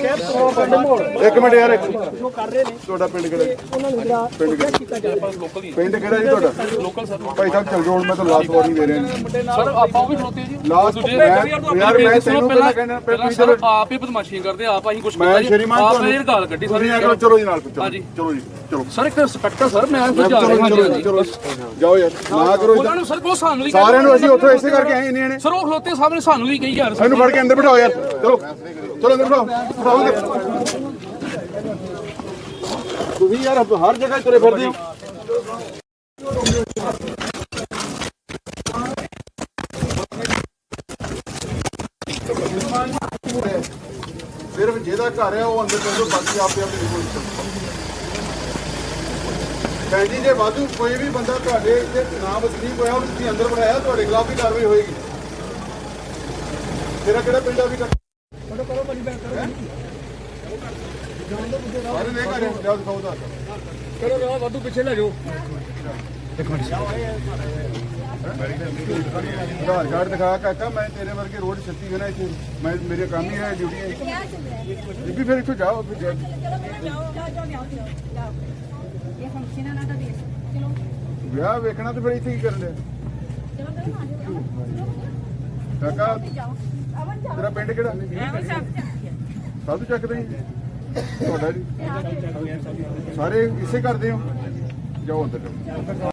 ਇੱਕ ਮਿੰਟ ਯਾਰ ਇੱਕ ਤੁਹਾਡਾ ਪਿੰਡ ਕਿਹੜਾ ਪਿੰਡ ਕਿਹੜਾ ਪਿੰਡ ਕਿਹੜਾ ਜੀ ਤੁਹਾਡਾ? ਲੋਕਲ ਸਰ ਭਾਈ ਸਾਹਿਬ ਚੱਲ ਜਾਓ ਹੁਣ ਮੈਂ ਤਾਂ ਲਾਸਟ ਵਾਰਨਿੰਗ ਦੇ ਰਿਹਾ ਸਰ ਆਪਾਂ ਵੀ ਖਲੋਤੇ ਜੀ। ਲਾਸਟ ਮੈਂ ਯਾਰ ਮੈਂ ਤੈਨੂੰ ਪਹਿਲਾਂ ਕਹਿੰਦਾ ਪਹਿਲਾਂ ਸਰ ਆਪ ਹੀ ਬਦਮਾਸ਼ੀਆਂ ਕਰਦੇ ਆਪ ਅਸੀਂ ਕੁਝ ਮੈਂ ਸ਼੍ਰੀਮਾਨ ਆਪ ਤੁਹਾਨੂੰ ਇਹ ਗੱਲ ਕੱਢੀ ਸਰ। ਤੁਸੀਂ ਆ ਕਰੋ ਚਲੋ ਜੀ ਨਾਲ ਚਲੋ ਹਾਂਜੀ। ਚਲੋ ਜੀ ਚਲੋ। ਸਰ ਇੱਕ ਰਿਸਪੈਕਟ ਸਰ ਮੈਂ ਕੁਝ ਜਾ ਚਲੋ ਰਿਹਾ ਚਲੋ ਚਲੋ ਜਾਓ ਯਾਰ ਨਾ ਕਰੋ ਉਹਨਾਂ ਨੂੰ ਸਰ ਕੋ ਸਾਨੂੰ ਵੀ ਸਾਰਿਆਂ ਨੂੰ ਅਸੀਂ ਉੱਥੋਂ ਇਸੇ ਕਰਕੇ ਆਏ ਇੰਨੇ ਨੇ ਸਰ ਉਹ ਖਲੋਤੇ ਸਾਹਮਣੇ ਸਾਨੂੰ ਵੀ ਕਹੀ ਯਾਰ। ਇਹਨੂੰ ਫੜ ਕੇ ਅੰਦਰ ਬਿਠਾਓ ਯਾਰ। ਚਲੋ ਚਲੋ ਅੰਦਰ ਬਿਠਾਓ। ਬਿਠਾਓ ਅੰਦਰ। ਤੁਸੀਂ ਯਾਰ ਹਰ ਜਗ੍ਹਾ ਤੁਰੇ ਫਿਰਦੇ ਹੋ। ਸਿਰਫ ਜਿਹਦਾ ਘਰ ਹੈ ਉਹ ਅੰਦਰ ਚੱਲੋ ਬਾਕੀ ਆਪੇ ਆਪੇ ਨਿਕਲ ਭੈਣ ਜੀ ਜੇ ਵਾਧੂ ਕੋਈ ਵੀ ਬੰਦਾ ਤੁਹਾਡੇ ਇੱਥੇ ਨਾ ਵਸਨੀਕ ਹੋਇਆ ਉਹਨੂੰ ਤੁਸੀਂ ਅੰਦਰ ਬਣਾਇਆ ਤੁਹਾਡੇ ਖਿਲਾਫ ਵੀ ਕਾਰਵਾਈ ਹੋਏਗੀ। ਤੇਰਾ ਕਿਹੜਾ ਪਿੰਡ ਆ ਵੀ ਕਰੋ ਕਰੋ ਭਾਜੀ ਬੈਠ ਕਰੋ। ਜਾਣ ਦੋ ਬੁੱਢੇ ਰਾਹ ਅਰੇ ਨਹੀਂ ਕਰੇ ਜਾਓ ਦਿਖਾਓ ਦਾ ਕਰੋ ਰਾਹ ਵਾਧੂ ਪਿੱਛੇ ਲੈ ਜਾਓ। ਇੱਕ ਮਿੰਟ। ਆਧਾਰ ਕਾਰਡ ਦਿਖਾ ਕਾਕਾ ਮੈਂ ਤੇਰੇ ਵਰਗੇ ਰੋਡ ਛੱਤੀ ਗਣਾ ਇੱਥੇ ਮੈਂ ਮੇਰੇ ਕੰਮ ਹੀ ਹੈ ਡਿਊਟੀ ਹੈ। ਬੀਬੀ ਫਿਰ ਇੱਥੋਂ ਜਾਓ ਫਿਰ ਜਾਓ ਜਾਓ ਜਾਓ ਜਾਓ ਇਹ ਫੰਕਸ਼ਨ ਨਾ ਵਿਆਹ ਵੇਖਣਾ ਤੇ ਫਿਰ ਇੱਥੇ ਕੀ ਕਰਨ ਤੇਰਾ ਪਿੰਡ ਕਿਹੜਾ? ਸਾਧੂ ਚੱਕ ਦੇ ਤੁਹਾਡਾ ਜੀ। ਸਾਰੇ ਇਸੇ ਕਰਦੇ ਹੋ? ਜਾਓ ਅੰਦਰ।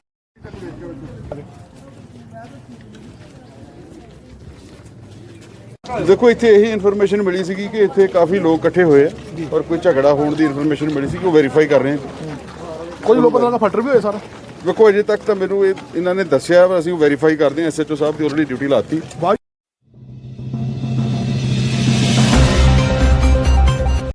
ਦੇਖੋ ਇੱਥੇ ਇਹੀ ਇਨਫੋਰਮੇਸ਼ਨ ਮਿਲੀ ਸੀਗੀ ਕਿ ਇੱਥੇ ਕਾਫੀ ਲੋਕ ਇਕੱਠੇ ਹੋਏ ਆ ਔਰ ਕੋਈ ਝਗੜਾ ਹੋਣ ਦੀ ਇਨਫੋਰਮੇਸ਼ਨ ਮਿਲੀ ਸੀ ਕਿ ਉਹ ਵੈਰੀਫਾਈ ਕਰ ਰਹੇ ਆ। ਕੁਝ ਲੋਕਾਂ ਦਾ ਫਟਰ ਵੀ ਹੋਇਆ ਸਾਰਾ? ਦੇਖੋ ਅਜੇ ਤੱਕ ਤਾਂ ਮੈਨੂੰ ਇਹ ਇਹਨਾਂ ਨੇ ਦੱਸਿਆ ਵਾ, ਅਸੀਂ ਵੈਰੀਫਾਈ ਕਰਦੇ ਹਾਂ ਐਸਐਚਓ ਸਾਹਿਬ ਦੀ ਆਲਰੇਡੀ ਡਿਊਟੀ ਲਾਤੀ।